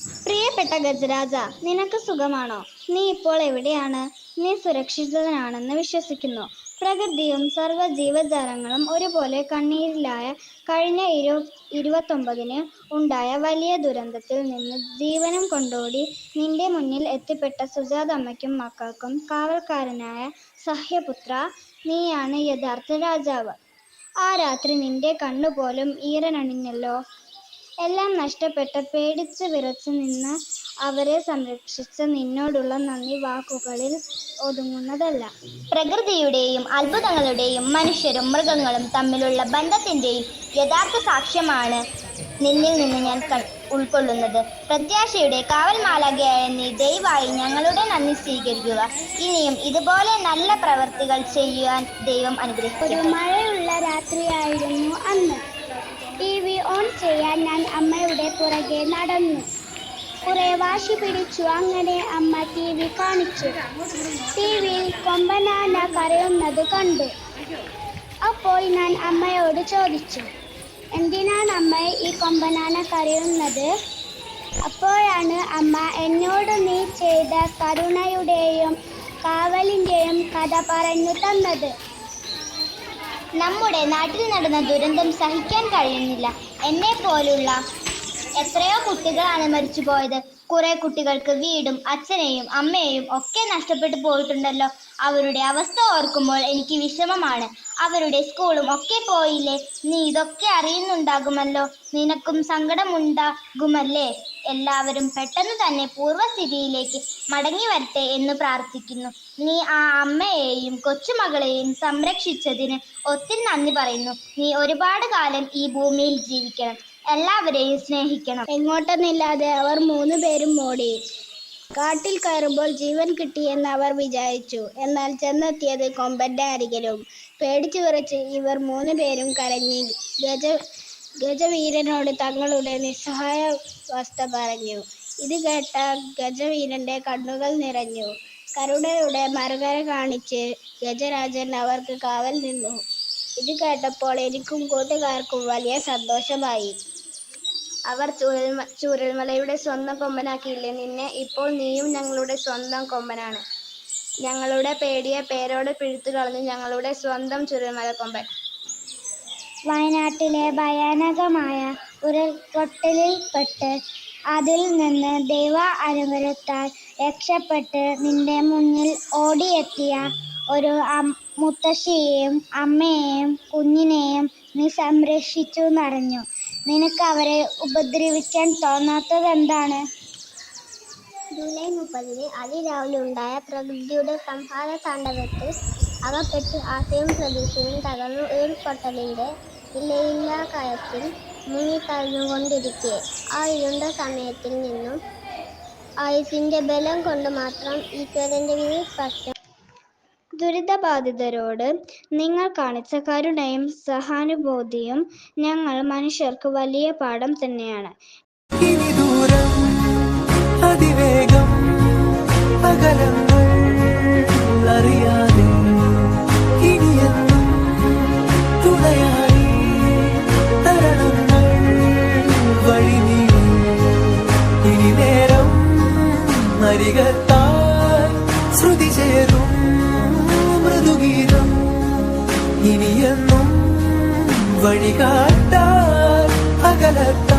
പ്രിയപ്പെട്ട ഗജരാജ നിനക്ക് സുഖമാണോ? നീ ഇപ്പോൾ എവിടെയാണ്? നീ സുരക്ഷിതനാണെന്ന് വിശ്വസിക്കുന്നു. പ്രകൃതിയും സർവ ജീവജാലങ്ങളും ഒരുപോലെ കണ്ണീരിലായ കഴിഞ്ഞ ഇരു ഇരുപത്തൊമ്പതിന് ഉണ്ടായ വലിയ ദുരന്തത്തിൽ നിന്ന് ജീവനം കൊണ്ടോടി നിന്റെ മുന്നിൽ എത്തിപ്പെട്ട സുജാതമ്മയ്ക്കും മക്കൾക്കും കാവൽക്കാരനായ സഹ്യപുത്ര നീയാണ് യഥാർത്ഥ രാജാവ്. ആ രാത്രി നിന്റെ കണ്ണുപോലും ഈറനണിഞ്ഞല്ലോ. എല്ലാം നഷ്ടപ്പെട്ട് പേടിച്ച് വിറച്ച് നിന്ന് അവരെ സംരക്ഷിച്ച നിന്നോടുള്ള നന്ദി വാക്കുകളിൽ ഒതുങ്ങുന്നതല്ല. പ്രകൃതിയുടെയും അത്ഭുതങ്ങളുടെയും മനുഷ്യരും മൃഗങ്ങളും തമ്മിലുള്ള ബന്ധത്തിന്റെയും യഥാർത്ഥ സാക്ഷ്യമാണ് നിന്നിൽ നിന്ന് ഞാൻ ഉൾക്കൊള്ളുന്നത്. പ്രത്യാശയുടെ കാവൽ മാലാഖയായ നീ ദയവായി ഞങ്ങളുടെ നന്ദി സ്വീകരിക്കുക. ഇനിയും ഇതുപോലെ നല്ല പ്രവൃത്തികൾ ചെയ്യുവാൻ ദൈവം ഒരു അനുഗ്രഹിക്കും മഴയുള്ള രാത്രിയായിരുന്നു അന്ന്. ടി വി ഓൺ ചെയ്യാൻ ഞാൻ അമ്മയുടെ പുറകെ നടന്നു. കുറെ വാശി പിടിച്ചു. അങ്ങനെ അമ്മ ടി വി കാണിച്ചു. ടി വിയിൽ കൊമ്പനാന കരയുന്നത് കണ്ടു. അപ്പോൾ ഞാൻ അമ്മയോട് ചോദിച്ചു എന്തിനാണ് അമ്മ ഈ കൊമ്പനാന കരയുന്നത്? അപ്പോഴാണ് അമ്മ എന്നോട് നീ ചെയ്ത കരുണയുടെയും കാവലിന്റെയും കഥ പറഞ്ഞു തന്നത്. നമ്മുടെ നാട്ടിൽ നടന്ന ദുരന്തം സഹിക്കാൻ കഴിയുന്നില്ല. എന്നെ പോലുള്ള എത്രയോ കുട്ടികളാണ് മരിച്ചു പോയത്. കുറെ കുട്ടികൾക്ക് വീടും അച്ഛനെയും അമ്മയെയും ഒക്കെ നഷ്ടപ്പെട്ടു പോയിട്ടുണ്ടല്ലോ. അവരുടെ അവസ്ഥ ഓർക്കുമ്പോൾ എനിക്ക് വിഷമമാണ്. അവരുടെ സ്കൂളും ഒക്കെ പോയില്ലേ? നീ ഇതൊക്കെ അറിയുന്നുണ്ടാകുമല്ലോ? നിനക്കും സങ്കടമുണ്ടാകുമല്ലേ? എല്ലാവരും പെട്ടെന്ന് തന്നെ പൂർവസ്ഥിതിയിലേക്ക് മടങ്ങി വരട്ടെ എന്ന് പ്രാർത്ഥിക്കുന്നു. നീ ആ അമ്മയെയും കൊച്ചുമകളെയും സംരക്ഷിച്ചതിന് ഒത്തിരി നന്ദി പറയുന്നു. നീ ഒരുപാട് കാലം ഈ ഭൂമിയിൽ ജീവിക്കണം. എല്ലാവരെയും സ്നേഹിക്കണം. എങ്ങോട്ടെന്നില്ലാതെ അവർ മൂന്ന് പേരും ഓടി. കാട്ടിൽ കയറുമ്പോൾ ജീവൻ കിട്ടിയെന്ന് അവർ വിചാരിച്ചു. എന്നാൽ ചെന്നെത്തിയത് കൊമ്പന്റെ അരികിലും. പേടിച്ചു വിറച്ച് ഇവർ മൂന്ന് പേരും കരഞ്ഞി ഗജ ഗജവീരനോട് തങ്ങളുടെ നിസ്സഹായ അവസ്ഥ പറഞ്ഞു. ഇത് കേട്ട ഗജവീരന്റെ കണ്ണുകൾ നിറഞ്ഞു. കരുണയുടെ മറുകര കാണിച്ച് ഗജരാജൻ അവർക്ക് കാവൽ നിന്നു. ഇത് കേട്ടപ്പോൾ എനിക്കും കൂട്ടുകാർക്കും വലിയ സന്തോഷമായി. അവർ ചൂരൽമ ചൂരൽമലയുടെ സ്വന്തം കൊമ്പനാക്കിയില്ലേ? നിന്നെ ഇപ്പോൾ നീയും ഞങ്ങളുടെ സ്വന്തം കൊമ്പനാണ്. ഞങ്ങളുടെ പേടിയെ പേരോടെ പിഴുത്തു കളഞ്ഞു ഞങ്ങളുടെ സ്വന്തം ചുരൽമല കൊമ്പൻ വയനാട്ടിലെ ഭയാനകമായ ഉരുൾപൊട്ടലിൽ പെട്ട് അതിൽ നിന്ന് ദൈവ അനുഗ്രഹത്താൽ രക്ഷപ്പെട്ട് നിന്റെ മുന്നിൽ ഓടിയെത്തിയ ഒരു മുത്തശ്ശിയെയും അമ്മയെയും കുഞ്ഞിനെയും നീ സംരക്ഷിച്ചു എന്നറിഞ്ഞു. നിനക്ക് അവരെ ഉപദ്രവിക്കാൻ തോന്നാത്തത് എന്താണ് ജൂലൈ മുപ്പതിന് അതിരാവിലെ ഉണ്ടായ പ്രകൃതിയുടെ സംഹാര താണ്ഡവത്തിൽ അകപ്പെട്ട് ആശയും പ്രതീക്ഷയും തകർന്നു ഉരുൾപൊട്ടലിന്റെ ഇലയില്ലാ കയത്തിൽ മുങ്ങിക്കഴിഞ്ഞുകൊണ്ടിരിക്കെ ആ ഇരുണ്ട സമയത്തിൽ നിന്നും ആയുസിന്റെ ബലം കൊണ്ട് മാത്രം ഈശ്വരന്റെ വിസ്പർശം ദുരിതബാധിതരോട് നിങ്ങൾ കാണിച്ച കരുണയും സഹാനുഭൂതിയും ഞങ്ങൾ മനുഷ്യർക്ക് വലിയ പാഠം തന്നെയാണ്. അതിവേഗം അകലങ്ങൾ അറിയാതെ வழிகாட்டார் அகலத்த